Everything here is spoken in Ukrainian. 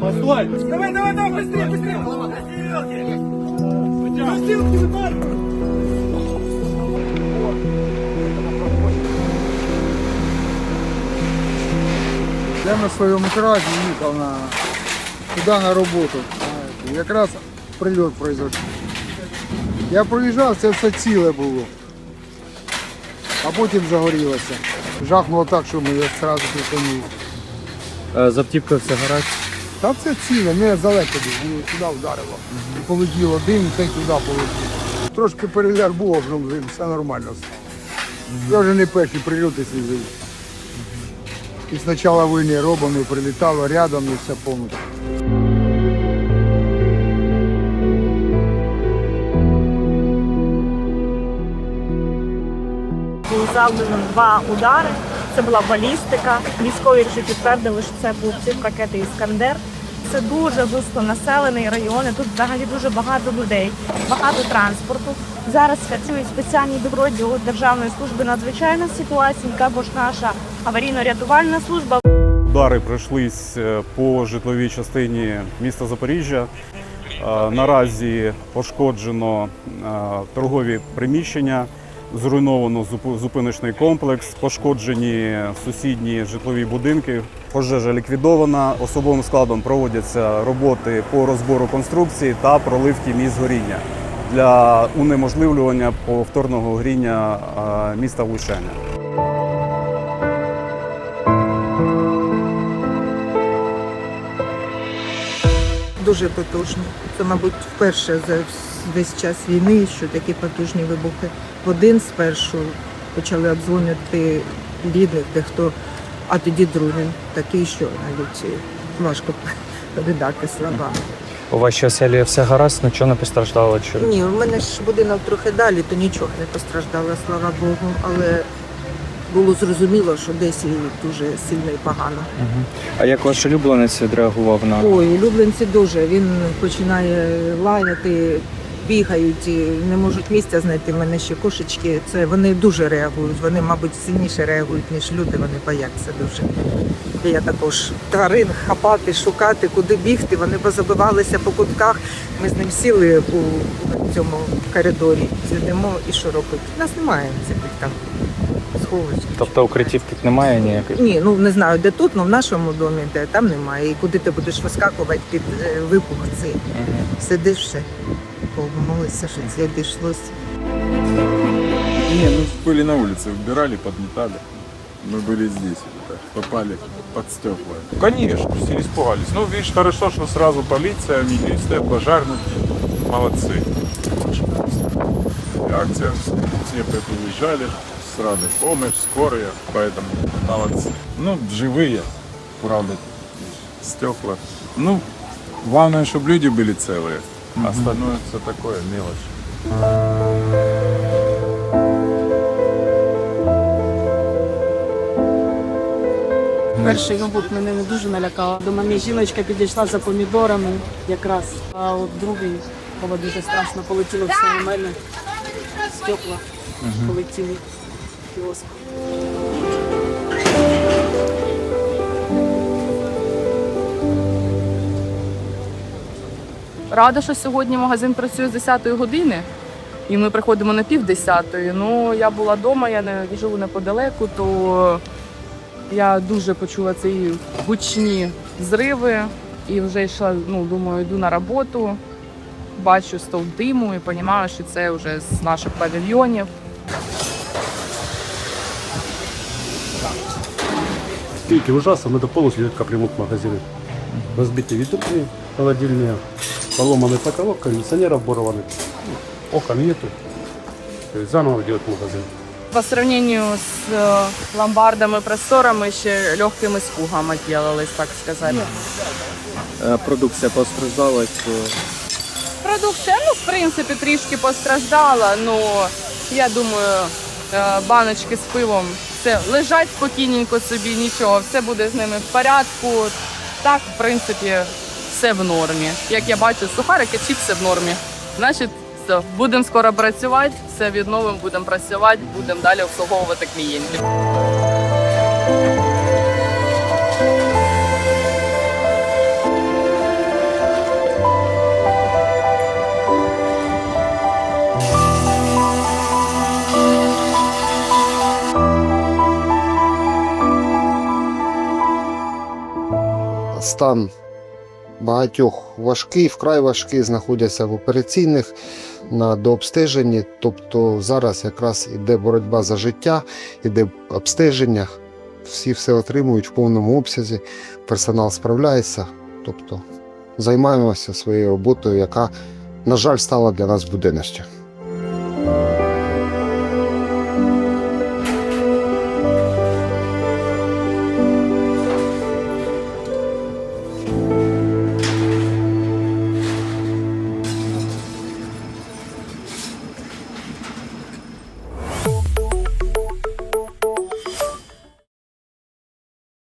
Давай, давай, давай, быстрее, быстрее! Носилки вытаскивай! Я на своєму траці їхав на, туди на роботу. знаєте, Якраз прильот произошов. Я проїжджав, це все ціле було. А потім загорілося. Жахнуло так, що ми я одразу припинив. Е, З автівкою все гаразд. Та це ціле, не далеко був, воно туди вдарило. І полетіло дим, та й туди полетіло. Трошки переляк був, вже все нормально стало. Я вже не перші прильоти свізив. І з початку війни робимо, і прилітало рядом і все повністю. Було завдано два удари. Це була балістика. Військові вже підтвердили, що це був тип ракети Іскандер. Це дуже густонаселений район. і Тут взагалі дуже багато людей, багато транспорту. Зараз працюють спеціальні доброділи Державної служби надзвичайних ситуацій, також наша аварійно-рятувальна служба. Удари пройшлись е, по житловій частині міста Запоріжжя. Е, Наразі пошкоджено е, торгові приміщення, зруйновано зупиночний комплекс, пошкоджені сусідні житлові будинки. Пожежа ліквідована. Особовим складом проводяться роботи по розбору конструкції та проливки місць горіння для унеможливлювання повторного горіння міста влучання. Дуже потужно. Це, мабуть, вперше за весь час війни, що такі потужні вибухи. Один спершу почали обдзвонювати рідних, дехто, а тоді другий. Такий, що навіть е, важко передати словами. У вашій оселі все гаразд, нічого не постраждало. Чи... Ні, у мене ж будинок трохи далі, то нічого не постраждало, слава Богу. Але було зрозуміло, що десь і дуже сильно і погано. Мгм. А як ваш улюбленець відреагував на Ой, улюбленці дуже. Він починає лаяти, бігають, і не можуть місця знайти. В мене ще кошечки. Це вони дуже реагують. Вони, мабуть, сильніше реагують, ніж люди. Вони бояться дуже. Я також тварин хапати, шукати, куди бігти. Вони позабивалися по кутках. Ми з ним сіли у цьому коридорі, сидимо і що робити. У нас немає цих там сховищ. тобто укриттів тут немає ніяких? Ні, ну не знаю, де тут, але в нашому домі, де там немає. І куди ти будеш вискакувати під е, вибух цей. Сидиш все. Помолися, що це обійшлося. Не, ну были на улице, убирали, подметали. Мы были здесь, так, попали под стекла. Конечно, все испугались. Ну, видишь, хорошо, что сразу полиция, милиция, пожарники. Молодцы. Акция, все приезжали, сразу помощь, скорая, поэтому молодцы. Ну, живые, правда, стекла. Ну, главное, чтобы люди были целые. Остальное все такое мелочь. Перший вибух мене не дуже налякав. До мене жіночка підійшла за помідорами якраз. А от другий було дуже страшно. Полетіло все на мене. Стекла полетіли. Кіоск. Рада, що сьогодні магазин працює з 10 години, і ми приходимо на пів десятої. Ну, я була вдома, я не живу неподалеку, то я дуже почула ці гучні зриви і вже йшла, ну, думаю, йду на роботу, бачу стовп диму і розумію, що це вже з наших павільйонів. Видите, ужасно, надо полностью делать капремонт магазина. Разбитые витрины холодильные, поломанный потолок, кондиционер оборванный, окон нету. То есть заново делать магазин. По сравнению з е, ломбардами, просторами, ще легкими спугами ділились, так сказати. Е, Продукція постраждала. Продукція, ну, в принципі, трішки постраждала. Ну, я думаю, е, баночки з пивом все лежать спокійненько собі, нічого, все буде з ними в порядку. Так, в принципі, все в нормі. Як я бачу, сухарики, чіпси в нормі. Значить, все, будемо скоро працювати, все відновимо, будемо працювати, будемо далі обслуговувати клієнтів. Стан багатьох важкий, вкрай важкий, знаходяться в операційних на дообстеженні. Тобто зараз якраз іде боротьба за життя, іде обстеження. Всі все отримують в повному обсязі, персонал справляється. Тобто займаємося своєю роботою, яка, на жаль, стала для нас буденністю.